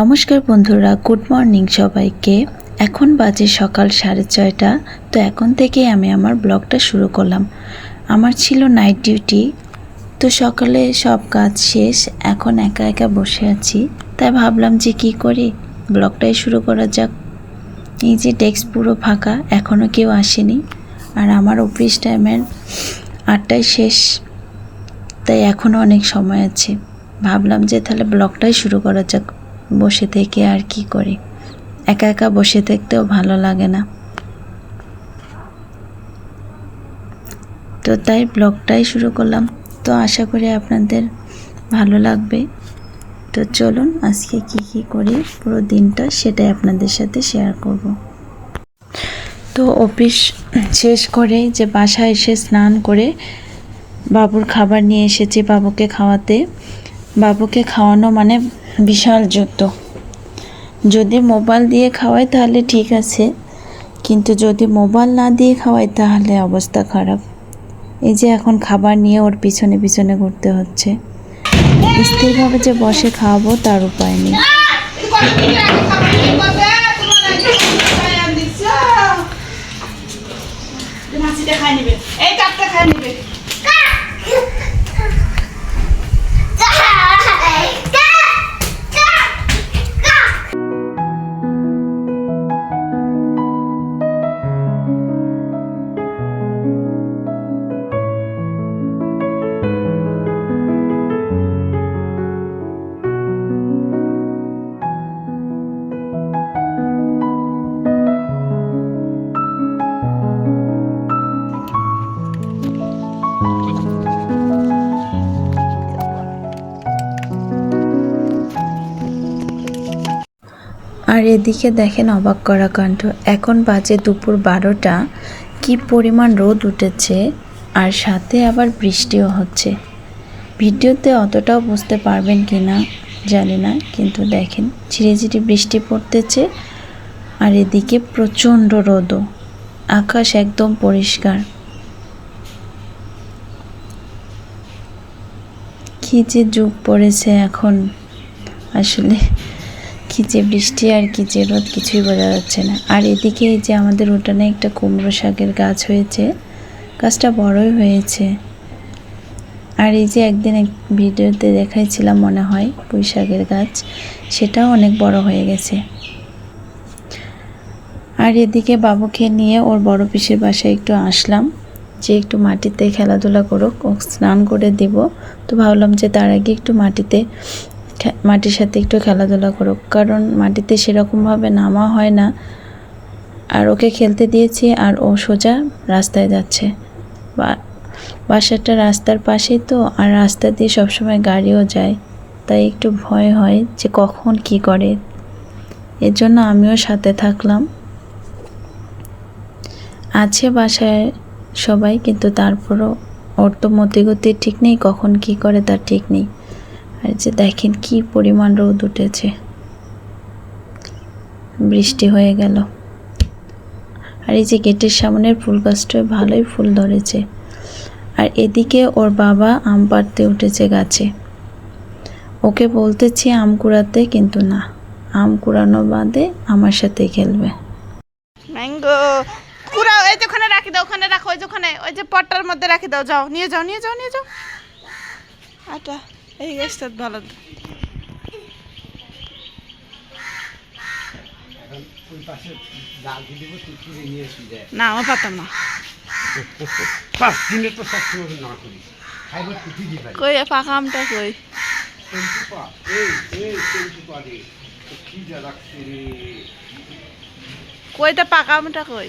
নমস্কার বন্ধুরা, good morning সবাইকে। এখন বাজে সকাল সাড়ে ছয়টা, তো এখন থেকে আমি আমার ব্লগটা শুরু করলাম। আমার ছিল নাইট ডিউটি, তো সকালে সব কাজ শেষ, এখন একা একা বসে আছি। তাই ভাবলাম যে কি করি, ব্লগটাই শুরু করা যাক। এই যে ডেস্ক পুরো ফাঁকা এখনও কেউ আসেনি। আর আমার অফিস টাইমের আটটায় শেষ, তাই এখনও অনেক সময় আছে। ভাবলাম যে তাহলে ব্লগটাই শুরু করা যাক। বসে থেকে আর কি করি? একা একা বসে থাকতেও ভালো লাগে না। তো তাই ব্লগটাই শুরু করলাম। তো আশা করি আপনাদের ভালো লাগবে। তো চলুন আজকে কি কি করি, পুরো দিনটা সেটাই আপনাদের সাথে শেয়ার করব। তো অফিস শেষ করে যে বাসায় এসে স্নান করে বাবুর খাবার নিয়ে এসেছি বাবুকে খাওয়াতে। বাবুকে খাওয়ানো মানে বিশাল যুদ্ধ। যদি মোবাইল দিয়ে খাওয়াই তাহলে ঠিক আছে, কিন্তু যদি মোবাইল না দিয়ে খাওয়াই তাহলে অবস্থা খারাপ। এই যে এখন খাবার নিয়ে ওর পিছনে পিছনে ঘুরতে হচ্ছে। স্থিরভাবে যে বসে খাওয়াবো তার উপায় নেই। এই চারটে খাই নিবে। এদিকে দেখেন অবাক করা কাণ্ড এখন বাজে দুপুর বারোটা। কি পরিমাণ রোদ উঠেছে, আর সাথে আবার বৃষ্টিও হচ্ছে। ভিডিওতে অতটাও বুঝতে পারবেন কি না, জানি না, কিন্তু দেখেন, ঝিরিঝিরি বৃষ্টি পড়তেছে, আর এদিকে প্রচণ্ড রোদও। আকাশ একদম পরিষ্কার। কি যে যুগ পড়েছে এখন। আসলে কি যে বৃষ্টি আর কি যে রোদ, কিছুই বোঝা যাচ্ছে না। আর এদিকে এই যে আমাদের উঠানে একটা কুমড়ো শাকের গাছ হয়েছে। গাছটা বড়ই হয়েছে। আর এই যে একদিন এক ভিডিওতে দেখাইছিলাম মনে হয়, পুঁই শাকের গাছ, সেটাও অনেক বড় হয়ে গেছে। আর এদিকে বাবুকে নিয়ে ওর বড় পিসির বাসায় একটু আসলাম। যে একটু মাটিতে খেলাধুলা করুক ও স্নান করে দিব। তো ভাবলাম যে তার আগে একটু মাটিতে মাটির সাথে একটু খেলাধুলা করুক। কারণ মাটিতে সেরকমভাবে নামা হয় না। আর ওকে খেলতে দিয়েছি আর ও সোজা রাস্তায় যাচ্ছে। বা বাসাটা রাস্তার পাশেই তো, আর রাস্তা দিয়ে সবসময় গাড়িও যায়। তাই একটু ভয় হয় যে কখন কি করে। এর জন্য আমিও সাথে থাকলাম। আছে বাসায় সবাই, কিন্তু তারপরও ওর তো মতিগতি ঠিক নেই, কখন কি করে তার ঠিক নেই। আর যে দেখেন কি পরিমাণ রোদ উঠেছে। বৃষ্টি হয়ে গেল। আর এই যে গেটের সামনের ফুল গাছটায় ভালোই ফুল ধরেছে। আর এদিকে ওর বাবা আম পাড়তে উঠেছে গাছে। ওকে বলতেছি আম কুড়াতে, কিন্তু না। আম কুড়ানো বাদে আমার সাথে খেলবে। ম্যাঙ্গো পুরো এই যে ওখানে রাখি দাও, ওখানে রাখো ওই যে ওখানে, ওই যে পটটার মধ্যে রাখি দাও, যাও, নিয়ে যাও নিয়ে যাও নিয়ে যাও। আটা। এই গাছটা ভালো। না আমার পাতাম না। পাঁচ দিনে তো না করি। পাই কই পাকা আমটা কই? কই তা পাকা আমটা কই?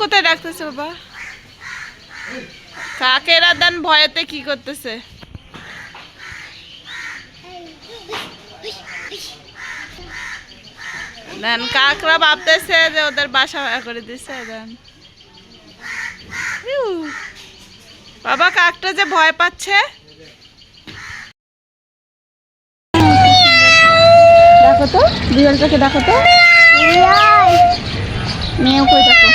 কোথায় ডাকতেছে বাবা? কাকেরা দান ভয়েতে কি করতেছে? দেন কাকরা ভাবতেছে যে ওদের বাসা ভাড়া করে দিছে দেন। বাবা কাকটা যে ভয় পাচ্ছে। দেখো তো বিড়ালটাকে দেখো তো। মেয়েও কই দেখো?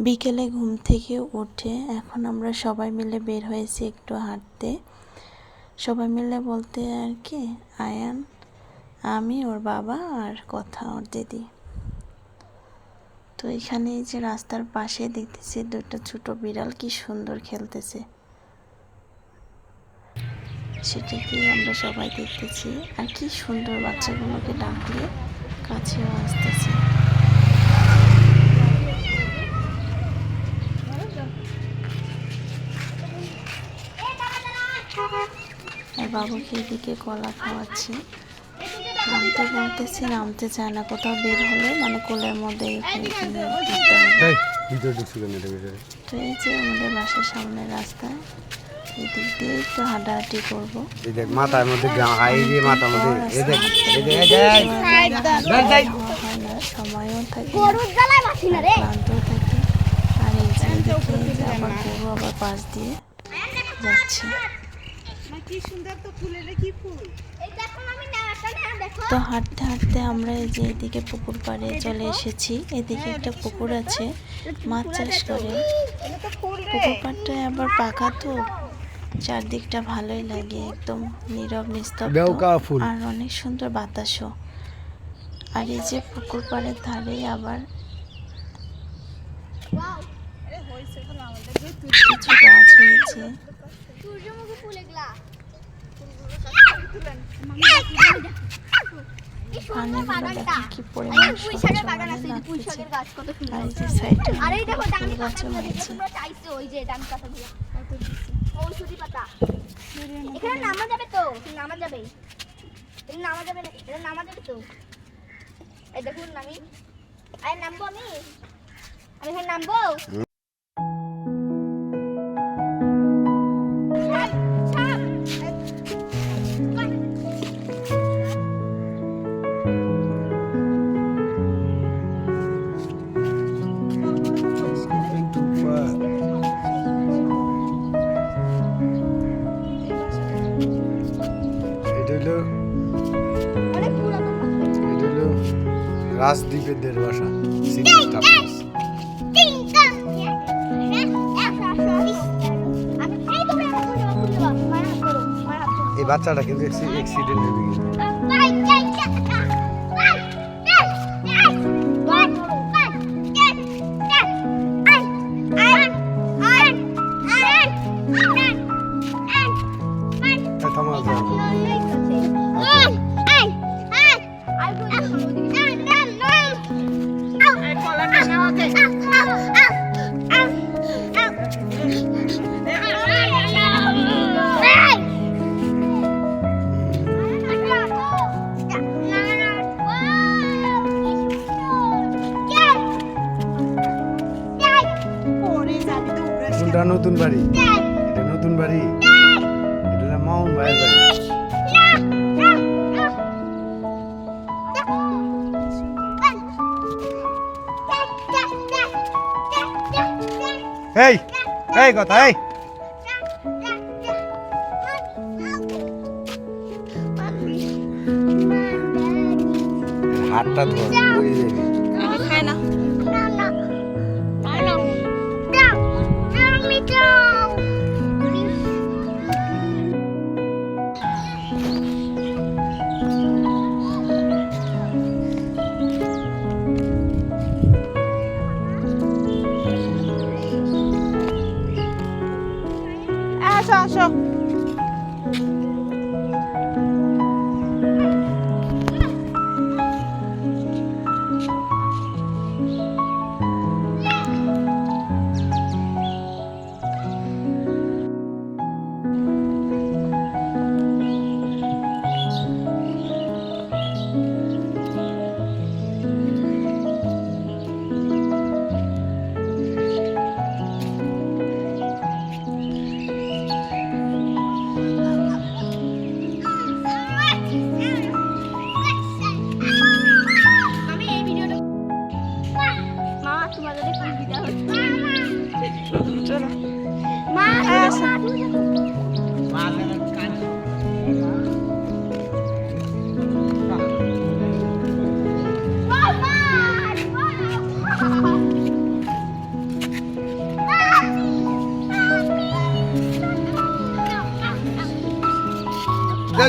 বিকেলে ঘুম থেকে উঠে এখন আমরা সবাই মিলে বের হয়েছি একটু হাঁটতে। সবাই মিলে বলতে আর কি, আয়ান, আমি, ওর বাবা আর কথা, ওর দিদি। তো এখানে এই যে রাস্তার পাশে দেখতেছি দুটো ছোট বিড়াল কি সুন্দর খেলতেছে। সেটাকেই আমরা সবাই দেখতেছি। আর কি সুন্দর বাচ্চাগুলোকে ডাকলে কাছেও আসতেছে। আর বাবুকে এদিকে কলা খাওয়াচ্ছি। নামতে বলতেছি নামতে চায় না কোথাও বের হলে মানে কোলের মধ্যে তো এই যে আমাদের বাসার সামনে রাস্তায় এদিক দিয়ে একটু হাঁটাহাঁটি করব। এই দেখ মাথার মধ্যে গাই দিয়ে মাথার মধ্যে। এই দেখ এই দেখ এই দেখ। হওয়া না সময়ও থাকে ক্লান্তও থাকে। আর এই যে আবার গরু আবার পাশ দিয়ে যাচ্ছে। তো হাঁটতে হাঁটতে আমরা এই যে এদিকে পুকুর পাড়ে চলে এসেছি। এদিকে একটা পুকুর আছে মাছ চাষ করে। পুকুর পাড়টা আবার পাকা তো। চারদিকটা ভালোই লাগে একদম নীরব নিস্তব্ধ আর অনেক সুন্দর বাতাসও। আর এই যে পুকুর পাড়ের ধারে আবার কিছু গাছ হয়েছে। দেখো এখানে নামা যাবে তো নামা যাবে এটা নামা যাবে না নামা যাবে তো এই দেখুন নামবো আমি? আমি এখানে নামবো। মায়ের হাত ধরো। এই বাচ্চাটা কিন্তু অ্যাক্সিডেন্ট হয়ে গেছে নতুন বাড়ি? এটা নতুন বাড়ি? এটা হলো মাউন্ট ভাইয়ের বাড়ি। এই এই কথা এই। হাতটা ধর।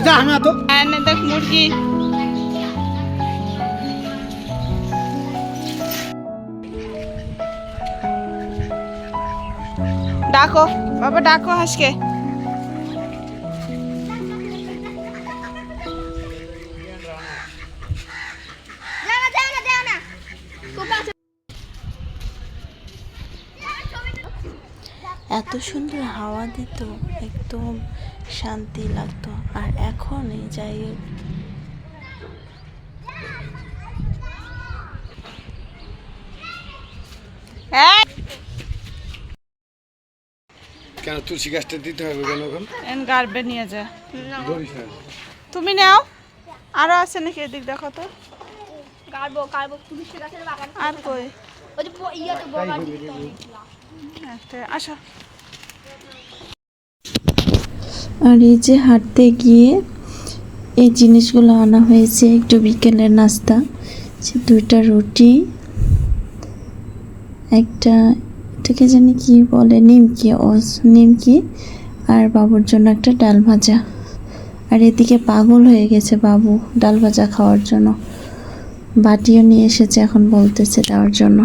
যা আমি তো। হ্যাঁ দেখ মুরগি। ডাকো বাবা ডাকো হাসকে এত সুন্দর হাওয়া দিত একদম শান্তি লাগতো। আর এখন এই! জায়গায় কেন তুলসী গাছটা দিতে হবে কেন এখন? এন গার্বে নিয়ে যা। তুমি নাও। আরও আছে নাকি এদিক দেখো তো। কারবো কারবো পুলিশ গাছের বাগান। আর কই? ওই যে ব- ইয়ে তো বগার আসো। আর এই যে হাঁটতে গিয়ে এই জিনিসগুলো আনা হয়েছে, একটু বিকেলের নাস্তা। সে দুইটা রুটি, একটা, এটাকে জানি কি বলে, নিমকি ও নিমকি, আর বাবুর জন্য একটা ডাল ভাজা। আর এদিকে পাগল হয়ে গেছে বাবু ডাল ভাজা খাওয়ার জন্য। বাটিও নিয়ে এসেছে এখন বলতেছে দেওয়ার জন্য।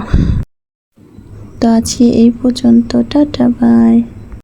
তো আজকে এই পর্যন্ত, টাটা, বাই।